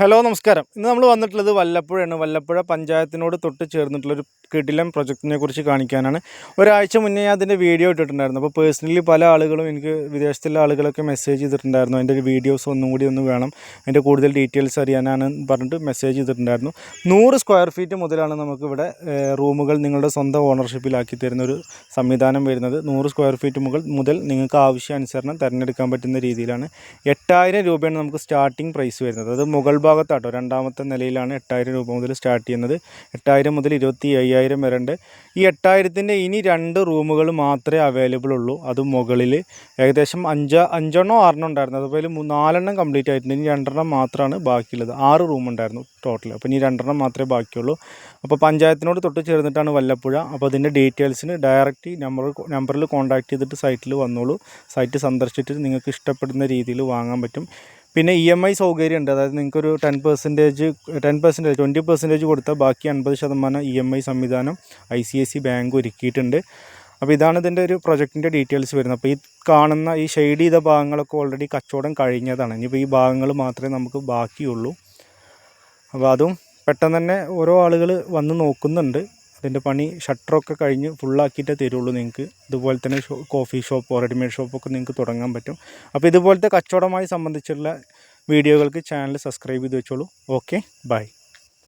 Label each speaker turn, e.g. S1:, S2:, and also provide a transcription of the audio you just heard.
S1: Hello നമസ്കാരം. ഇന്ന് നമ്മൾ വന്നിട്ടുള്ളത് വല്ലപ്പുഴയാണ്. വല്ലപ്പുഴ പഞ്ചായത്തിനോട് തൊട്ട് ചേർന്നിട്ടുള്ളൊരു കിടിലം പ്രൊജക്റ്റിനെ കുറിച്ച് കാണിക്കാനാണ്. ഒരാഴ്ച മുന്നേ ഞാൻ അതിന്റെ വീഡിയോ ഇട്ടിട്ടുണ്ടായിരുന്നു. അപ്പോൾ പേഴ്സണലി പല ആളുകളും എനിക്ക് വിദേശത്തുള്ള ആളുകളൊക്കെ മെസ്സേജ് ചെയ്തിട്ടുണ്ടായിരുന്നു. അതിന്റെ ഒരു വീഡിയോസ് ഒന്നും കൂടി ഒന്ന് വേണം. അതിന്റെ കൂടുതൽ ഡീറ്റെയിൽസ് അറിയാനാണ് പറഞ്ഞിട്ട് മെസ്സേജ് ചെയ്തിട്ടുണ്ടായിരുന്നു. നൂറ് സ്ക്വയർ ഫീറ്റ് മുതലാണ് നമുക്കിവിടെ റൂമുകൾ നിങ്ങളുടെ സ്വന്തം ഓണർഷിപ്പിലാക്കി തരുന്ന ഒരു സംവിധാനം വരുന്നത്. നൂറ് സ്ക്വയർ ഫീറ്റ് മുകൾ മുതൽ നിങ്ങൾക്ക് ആവശ്യാനുസരണം തിരഞ്ഞെടുക്കാൻ പറ്റുന്ന രീതിയിലാണ്. എട്ടായിരം രൂപയാണ് നമുക്ക് സ്റ്റാർട്ടിംഗ് പ്രൈസ് വരുന്നത്. അത് മുകൾ ഭാഗത്താട്ടോ രണ്ടാമത്തെ നിലയിലാണ് എട്ടായിരം രൂപ മുതൽ സ്റ്റാർട്ട് ചെയ്യുന്നത്. എട്ടായിരം മുതൽ ഇരുപത്തി അയ്യായിരം വരെ ഉണ്ട് ഈ എട്ടായിരത്തിന്റെ ഇനി രണ്ട് റൂമുകൾ മാത്രമേ അവൈലബിൾ ഉള്ളൂ. അത് മുകളിൽ ഏകദേശം അഞ്ച് അഞ്ചെണ്ണോ ആറെണ്ണം ഉണ്ടായിരുന്നു. അതുപോലെ നാലെണ്ണം കംപ്ലീറ്റ് ആയിട്ടുണ്ട്. ഇനി രണ്ടെണ്ണം മാത്രമാണ് ബാക്കിയുള്ളത്. ആറ് റൂം ഉണ്ടായിരുന്നു ടോട്ടൽ അപ്പോൾ ഇനി രണ്ടെണ്ണം മാത്രമേ ബാക്കിയുള്ളൂ. അപ്പോൾ പഞ്ചായത്തിനോട് തൊട്ട് ചേർന്നിട്ടാണ് വല്ലപ്പുഴ. അപ്പോൾ അതിന്റെ ഡീറ്റെയിൽസിന് ഡയറക്റ്റ് നമ്പർ നമ്പറിൽ കോൺടാക്ട് ചെയ്തിട്ട് സൈറ്റിൽ വന്നോളൂ. സൈറ്റ് സന്ദർശിച്ചിട്ട് നിങ്ങൾക്ക് ഇഷ്ടപ്പെടുന്ന രീതിയിൽ വാങ്ങാൻ പറ്റും. പിന്നെ ഇ എം ഐ സൗകര്യം ഉണ്ട് അതായത് നിങ്ങൾക്കൊരു ten percentage ten percentage twenty percentage കൊടുത്താൽ ബാക്കി അൻപത് ശതമാനം ഇ എം ഐ സംവിധാനം I C I C bank ഒരുക്കിയിട്ടുണ്ട്. അപ്പോൾ ഇതാണ് ഇതിന്റെ ഒരു പ്രൊജക്റ്റിന്റെ ഡീറ്റെയിൽസ് വരുന്നത്. അപ്പോൾ ഈ കാണുന്ന ഈ ഷെയ്ഡ് ചെയ്ത ഭാഗങ്ങളൊക്കെ ഓൾറെഡി കച്ചവടം കഴിഞ്ഞതാണ്. ഇനിയിപ്പോൾ ഈ ഭാഗങ്ങൾ മാത്രമേ നമുക്ക് ബാക്കിയുള്ളൂ. അപ്പോൾ അതും പെട്ടെന്ന് തന്നെ ഓരോ ആളുകൾ വന്ന് നോക്കുന്നുണ്ട്. അതിന്റെ പണി ഷട്ടറൊക്കെ കഴിഞ്ഞ് ഫുള്ളാക്കിയിട്ടേ തരുള്ളൂ നിങ്ങൾക്ക്. ഇതുപോലെ തന്നെ കോഫി ഷോപ്പോ റെഡിമെയ്ഡ് ഷോപ്പൊക്കെ നിങ്ങൾക്ക് തുടങ്ങാൻ പറ്റും. അപ്പോൾ ഇതുപോലത്തെ കച്ചവടമായി സംബന്ധിച്ചുള്ള വീഡിയോകൾക്ക് ചാനൽ സബ്സ്ക്രൈബ് ചെയ്ത് വെച്ചോളൂ. Okay bye.